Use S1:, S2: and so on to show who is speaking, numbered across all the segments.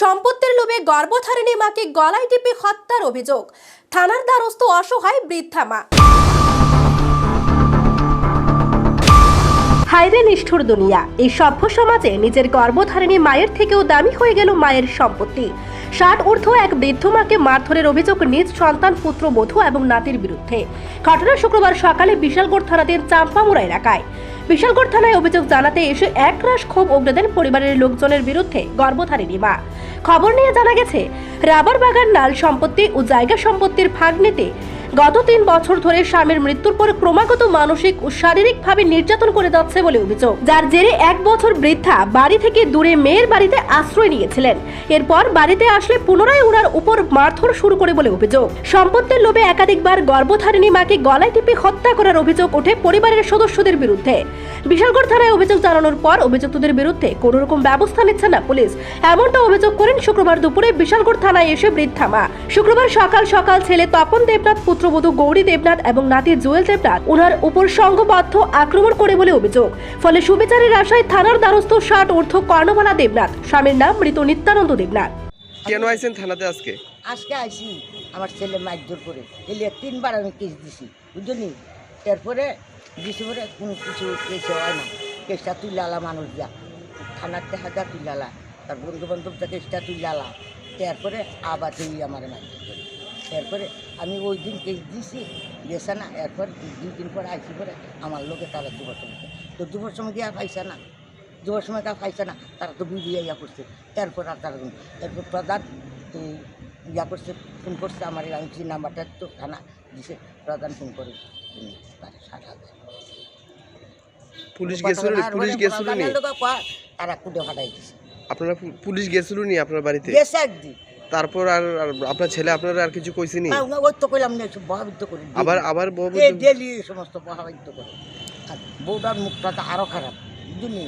S1: সম্পত্তির লোভে গর্ভধারিণী মাকে গলায় টিপে হত্যার অভিযোগ। থানার দ্বারস্থ অসহায় বৃদ্ধা মা। হাইরে নিষ্ঠুর দুনিয়া। এই সভ্য সমাজে নিজের গর্ভধারিণী মায়ের থেকেও দামি হয়ে গেল মায়ের সম্পত্তি। ষাট ঊর্ধ্ব এক বৃদ্ধ মাকে মারধরের অভিযোগ নিজ সন্তান, পুত্র, বধূ এবং নাতির বিরুদ্ধে। ঘটনা শুক্রবার সকালে বিশালগড় থানাধীন চাম্পামুড়া এলাকায়। বিশালগড় থানায় অভিযোগ জানাতে এসে একরাশ ক্ষোভ উগড়ে দেন পরিবারের লোকজনের বিরুদ্ধে গর্ভধারিণী মা খবর নিয়ে জানা গেছে, রাবার বাগান নাল সম্পত্তি ও জায়গা সম্পত্তির ভাগ নিতে গত তিন বছর ধরে স্বামীর মৃত্যুর পর ক্রমাগত মানসিক ও শারীরিকভাবে নির্যাতন করে যাচ্ছে বলে অভিযোগ। যার জেরে এক বছর বৃদ্ধা বাড়ি থেকে দূরে মেয়ের বাড়িতে আশ্রয় নিয়েছিলেন। এরপর বাড়িতে আসলে পুনরায় ওনার উপর মারধর শুরু করে বলে অভিযোগ। সম্পত্তির লোভে একাধিকবার গর্ভধারিণী মাকে গলায় টিপে হত্যা করার অভিযোগ ওঠে পরিবারের সদস্যদের বিরুদ্ধে। বিশালগড় থানায় অভিযোগ জানানোর পর অভিযুক্তদের বিরুদ্ধে কোনো রকম ব্যবস্থা নিচ্ছে না পুলিশ। এমনটা অভিযোগ করেন শুক্রবার দুপুরে বিশালগড় থানায় এসে বৃদ্ধা মা। শুক্রবার সকাল সকাল ছেলে তপন দেবনাথ পুত্রবধূ গৌরী দেবনাথ এবং নাতি জুয়েল দেবনাথ ওনার উপর সংঘবদ্ধ আক্রমণ করে বলে অভিযোগ। ফলে সুবিচারের আশায় থানার দ্বারস্থ ষাট ঊর্ধ্ব কর্ণমালা দেবনাথ। স্বামীর নাম মৃত নিত্যানন্দ দেবনাথ।
S2: কেন আইছেন থানাতে আজকে?
S3: আজকে আইসি আমার ছেলে মারধর করে। এলে তিনবার আমি কেস দিছি বুঝলি? এরপরে দিছি পরে কোনো কিছু কেস হয় না। কেসটা তুলালা মানুষ যা। থানার দেখা যা তুলালা তার বন্ধু বান্ধব যা কেসটা তুলালা তারপরে আবার তুই আমার মারধর করে এরপরে আমি ওই দিন কেস দিছি গেছে না এরপর দুই দিন পরে আইসি পরে আমার লোকে তারা দুবার সময় তো দুবার সময় গিয়ে আর পাইছে না। দুবার সময় তা পাইছে না তারা তো বিবিআই ইয়া করছে। এরপর আর তারা এরপর প্রধান ইয়া করছে ফোন করছে আমার আংটি নাম্বারটা তো থানা দিছে প্রধান ফোন করে উনি ষাট হাজার।
S2: পুলিশ গেছিল পুলিশ গেছিল
S3: তারা কুটে ফাটাই দিছে।
S2: আপনারা পুলিশ গেছিল নি আপনার বাড়িতে?
S3: গেছে একদিন।
S2: তারপর আর আর আপনার ছেলে আপনার আর কিছু কইছিনি?
S3: হ্যাঁ, ওই তো কইলাম না একটু প্রভাবিত করে।
S2: আবার আবার বউ
S3: এই ডেলি এই সমস্ত প্রভাবিত করে। আর বউটার মুখটা তো আরও খারাপ বুঝলি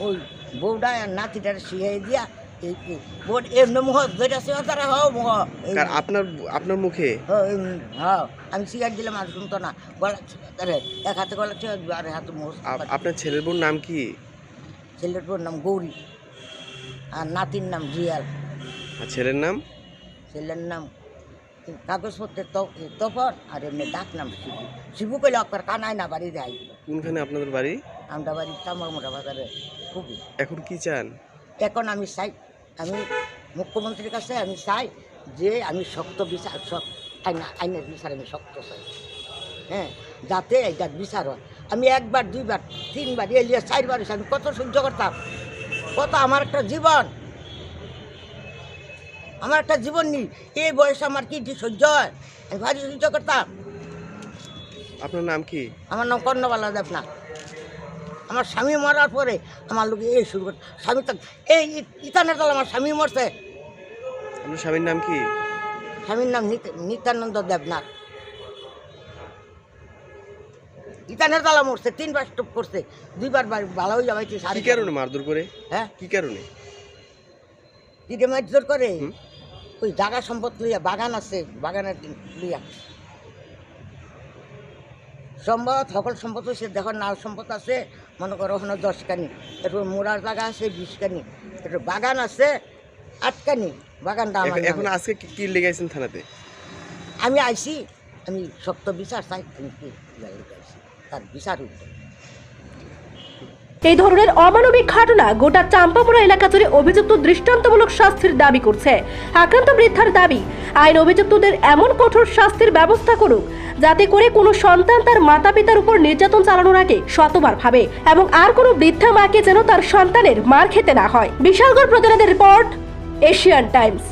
S3: ওই বউটা আর নাতিটার শিখাই দিয়া এই এই বোন এমনি মুখ যেটা সে তারা হও মুখ। এই
S2: কার- আপনার আপনার মুখে?
S3: হ্যাঁ, এই, হ্যাঁ আমি সিগারেট দিলাম আর শুনতো না। গলা আরে এক হাতে গলা ছিল আর হাতে মুখ
S2: আপ- আপনার ছেলের বোন নাম কি?
S3: ছেলের বোর নাম গৌরী আর নাতির নাম রিয়াল।
S2: আর ছেলের নাম?
S3: ছেলের নাম কাগজপত্রের তো- তপন আর এমনি ডাক নাম শিবু। শিবু কইলে আপনার কানায় না বাড়ি যাই।
S2: কোনখানে আপনাদের বাড়ি?
S3: আমরা বাড়ি চামড়া বাজারে খুবই।
S2: এখন কি চান?
S3: এখন আমি চাই আমি মুখ্যমন্ত্রীর কাছে আমি চাই যে আমি শক্ত বিচার আইনের বিচার আমি শক্ত চাই। হ্যাঁ যাতে এইটার বিচার হয়। আমি একবার দুইবার তিনবার এলিয়ে চারবার আমি কত সহ্য করতাম। কত আমার একটা জীবন। আমার একটা জীবন নেই। এই বয়সে আমার কি সহ্য হয়? আমি ভারী সহ্য করতাম।
S2: আপনার নাম কি?
S3: আমার নাম কর্ণবালা দেবনাথ আমার স্বামী মরার পরে আমার লোক এই শুরু করে স্বামী এই ই- ইতানের দল আমার স্বামী মরছে।
S2: আপনার স্বামীর নাম কি?
S3: স্বামীর নাম নিত্যানন্দ দেবনাথ ইতানের দলা মরছে তিনবার স্টপ করছে দুইবার বাড়ি ভালো হয়ে যাবে
S2: কি কারণে মারধর করে?
S3: হ্যাঁ?
S2: কি কারণে?
S3: কিরে মারধর করে। ওই জায়গা সম্পদ লইয়া বাগান আছে বাগানের লইয়া। সম্পদ সকল সম্পদ হচ্ছে দেখো নাল সম্পদ আছে মনে করো ওখানে দশ কানি এরপর মোড়ার জায়গা আছে বিশ কানি এরপর বাগান আছে আট কানি বাগানটা আমার
S2: এখন- আজকে কি- কি লেগেছেন থানাতে?
S3: আমি আইছি আমি শক্ত বিচার চাই আমি কি তার বিচার উঠবে
S1: এই ধরনের অমানবিক ঘটনা গোটা চাম্পাপুরা এলাকা জুড়ে অভিযুক্ত দৃষ্টান্তমূলক শাস্তির দাবি করছে। আক্রান্ত বৃদ্ধার দাবি, আইন অভিযুক্তদের এমন কঠোর শাস্তির ব্যবস্থা করুক যাতে করে কোনো সন্তান তার মাতা পিতার উপর নির্যাতন চালানোর আগে শতবার ভাবে এবং আর কোনো বৃদ্ধা মাকে যেন তার সন্তানের মার খেতে না হয়। বিশালগড় প্রতিনিধি রিপোর্ট, এশিয়ান টাইমস।